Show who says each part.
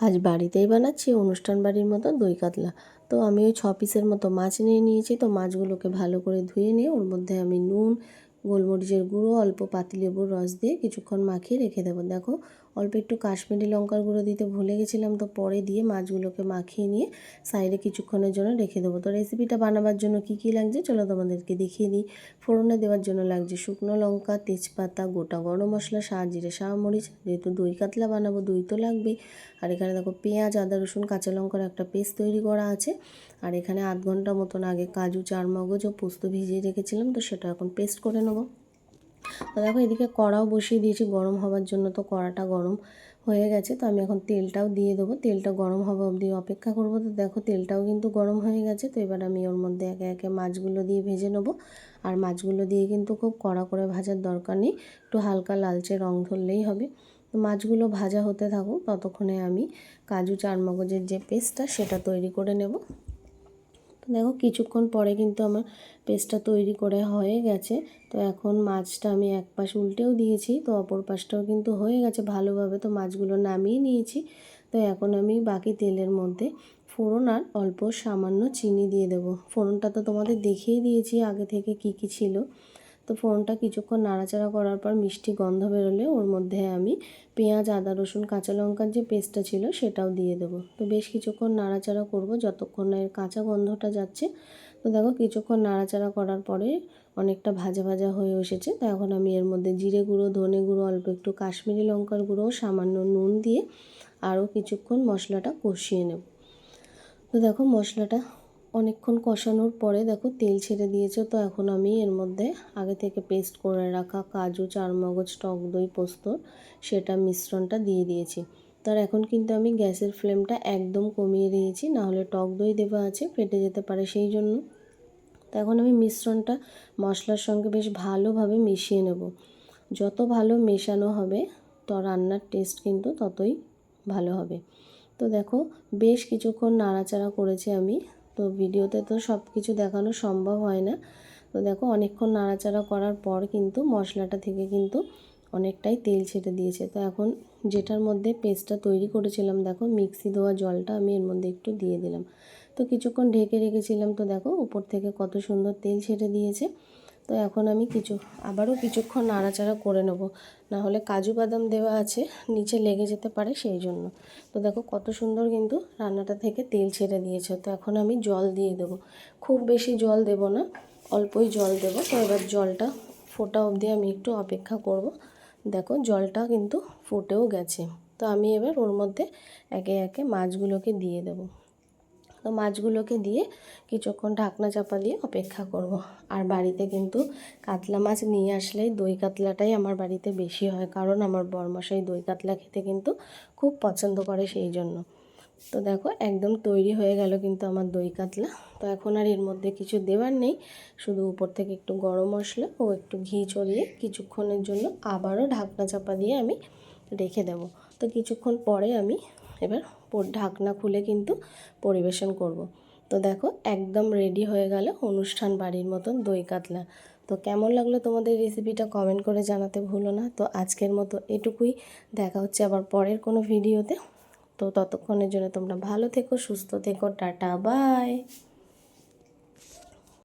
Speaker 1: আজ বাড়িতেই বানাচ্ছি, অনুষ্ঠান বাড়ির মতো দই কাতলা। তো আমি ওই ছ পিসের মতো মাছ নিয়ে নিয়েছি, তো মাছগুলোকে ভালো করে ধুয়ে নিয়ে ওর মধ্যে আমি নুন, গোলমরিচের গুঁড়ো, অল্প পাতিলেবুর রস দিয়ে কিছুক্ষণ মাখিয়ে রেখে দেবো। দেখো অল্প একটু কাশ্মীরি লঙ্কার গুঁড়ো দিতে ভুলে গেছিলাম, তো পরে দিয়ে মাছগুলোকে মাখিয়ে নিয়ে সাইডে কিছুক্ষণের জন্য রেখে দেবো। তো রেসিপিটা বানাবার জন্য কি কি লাগছে চলো তোমাদেরকে দেখিয়ে দিই। ফোড়নে দেওয়ার জন্য লাগছে শুকনো লঙ্কা, তেজপাতা, গোটা গরম মশলা সাহায্যে জিরে শাহ মরিচ। যেহেতু দই কাতলা বানাবো, দই তো লাগবেই। আর এখানে দেখো পেঁয়াজ, আদা, রসুন, কাঁচা লঙ্কার একটা পেস্ট তৈরি করা আছে। আর এখানে আধ ঘণ্টা মতন আগে কাজু, চারমগজ ও পোস্ত ভিজিয়ে রেখেছিলাম, তো সেটা এখন পেস্ট করে নেব। তো দেখো এদিকে কড়াও বসিয়ে দিয়েছি, গরম হওয়ার জন্য তো কড়াটা গরম হয়ে গেছে, তো আমি এখন তেলটাও দিয়ে দেবো, তেলটা গরম হওয়া অবধি অপেক্ষা করব, তো দেখো তেলটাও কিন্তু গরম হয়ে গেছে, তো এবার আমি ওর মধ্যে একে একে মাছগুলো দিয়ে ভেজে নেব, আর মাছগুলো দিয়ে কিন্তু খুব কড়া করে ভাজার দরকার নেই, একটু হালকা লালচে রং ধরলেই হবে, তো মাছগুলো ভাজা হতে থাকুক, ততক্ষণে আমি কাজু চারমগজের যে পেস্টটা সেটা তৈরি করে নেব। দেখো কিছুক্ষণ পরে কিন্তু আমার পেস্টটা তৈরি করে হয়ে গেছে। তো এখন মাছটা আমি এক পাশ উল্টেও দিয়েছি, তো অপর পাশটাও কিন্তু হয়ে গেছে ভালোভাবে। তো মাছগুলো নামিয়ে নিয়েছি। তো এখন আমি বাকি তেলের মধ্যে ফোড়ন আর অল্প সামান্য চিনি দিয়ে দেবো। ফোড়নটা তো তোমাদের দেখিয়ে দিয়েছি আগে থেকে কি কি ছিল। তো ফোড়নটা কিছুক্ষণ নাড়াচাড়া করার পর মিষ্টি গন্ধ বেরোলে ওর মধ্যে আমি পেঁয়াজ, আদা, রসুন, কাঁচা লঙ্কার যে পেস্টটা ছিল সেটাও দিয়ে দেবো। তো বেশ কিছুক্ষণ নাড়াচাড়া করব যতক্ষণ না এর কাঁচা গন্ধটা যাচ্ছে। তো দেখো কিছুক্ষণ নাড়াচাড়া করার পরে অনেকটা ভাজা ভাজা হয়ে এসেছে। তো এখন আমি এর মধ্যে জিরে গুঁড়ো, ধনে গুঁড়ো, অল্প একটু কাশ্মীরি লঙ্কার গুঁড়ো, সামান্য নুন দিয়ে আরও কিছুক্ষণ মশলাটা কষিয়ে নেব। তো দেখো মশলাটা অনেকক্ষণ কষানোর পরে দেখো তেল ছেড়ে দিয়েছে, তো এখন আমি এর মধ্যে আগে থেকে পেস্ট করে রাখা কাজু, চারমগজ, টক দই, পোস্ত, সেটা মিশ্রণটা দিয়ে দিয়েছি। তার এখন কিন্তু আমি গ্যাসের ফ্লেমটা একদম কমিয়ে দিয়েছি, নাহলে টক দই দেওয়া আছে, ফেটে যেতে পারে সেই জন্য। তো এখন আমি মিশ্রণটা মশলার সঙ্গে বেশ ভালোভাবে মিশিয়ে নেব। যত ভালো মেশানো হবে, তো রান্নার টেস্ট কিন্তু ততই ভালো হবে। তো দেখো বেশ কিছুক্ষণ নাড়াচাড়া করেছি আমি তো ভিডিওতে তো সব কিছু দেখানো সম্ভব হয় না। তো দেখো, অনেকক্ষণ নাড়াচাড়া করার পর কিন্তু মশলাটা থেকে কিন্তু অনেকটাই তেল ছেটে দিয়েছে। তো এখন যেটার মধ্যে পেস্টটা তৈরি করেছিলাম, দেখো, মিক্সি ধোয়া জলটা আমি এর মধ্যে একটু দিয়ে দিলাম। তো কিছুক্ষণ ঢেকে রেখেছিলাম, তো দেখো, উপর থেকে কত সুন্দর তেল ছেটে দিয়েছে। তো এখন আমি কিছু, আবারও কিছুক্ষণ নাড়াচাড়া করে নেব। না হলে কাজু বাদাম দেওয়া আছে, নিচে লেগে যেতে পারে সেই জন্য। তো দেখো কত সুন্দর কিন্তু রান্নাটা থেকে তেল ছেড়ে দিয়েছে। তো এখন আমি জল দিয়ে দেবো। খুব বেশি জল দেব না, অল্পই জল দেব। তো এবার জলটা ফোটা অবধি আমি একটু অপেক্ষা করব। দেখো জলটা কিন্তু ফুটেও গেছে। তো আমি এবার ওর মধ্যে একে একে মাছগুলোকে দিয়ে দেবো। তো মাছগুলোকে দিয়ে কিছুক্ষণ ঢাকনা চাপা দিয়ে অপেক্ষা করব। আর বাড়িতে কিন্তু কাতলা মাছ নিয়ে আসলেই দই কাতলাটাই আমার বাড়িতে বেশি হয়, কারণ আমার বরমশাই দই কাতলা খেতে কিন্তু খুব পছন্দ করে সেই জন্য। তো দেখো, একদম তৈরি হয়ে গেল কিন্তু আমার দই কাতলা। তো এখন আর এর মধ্যে কিছু দেওয়ার নেই, শুধু উপর থেকে একটু গরম মশলা ও একটু ঘি চড়িয়ে কিছুক্ষণের জন্য আবারও ঢাকনা চাপা দিয়ে আমি রেখে দেব। তো কিছুক্ষণ পরে আমি এবার ঢাকনা খুলে কিন্তু পরিবেশন করব। তো দেখো, একদম রেডি হয়ে গেল অনুষ্ঠান বাড়ির মতন দই কাতলা। তো কেমন লাগল তোমাদের রেসিপিটা কমেন্ট করে জানাতে ভুলো না। তো আজকের মতো এটুকুই। দেখা হচ্ছে আবার পরের কোনো ভিডিওতে তো ততক্ষণের জন্য তোমরা ভালো থেকো, সুস্থ থেকো, টাটা বাই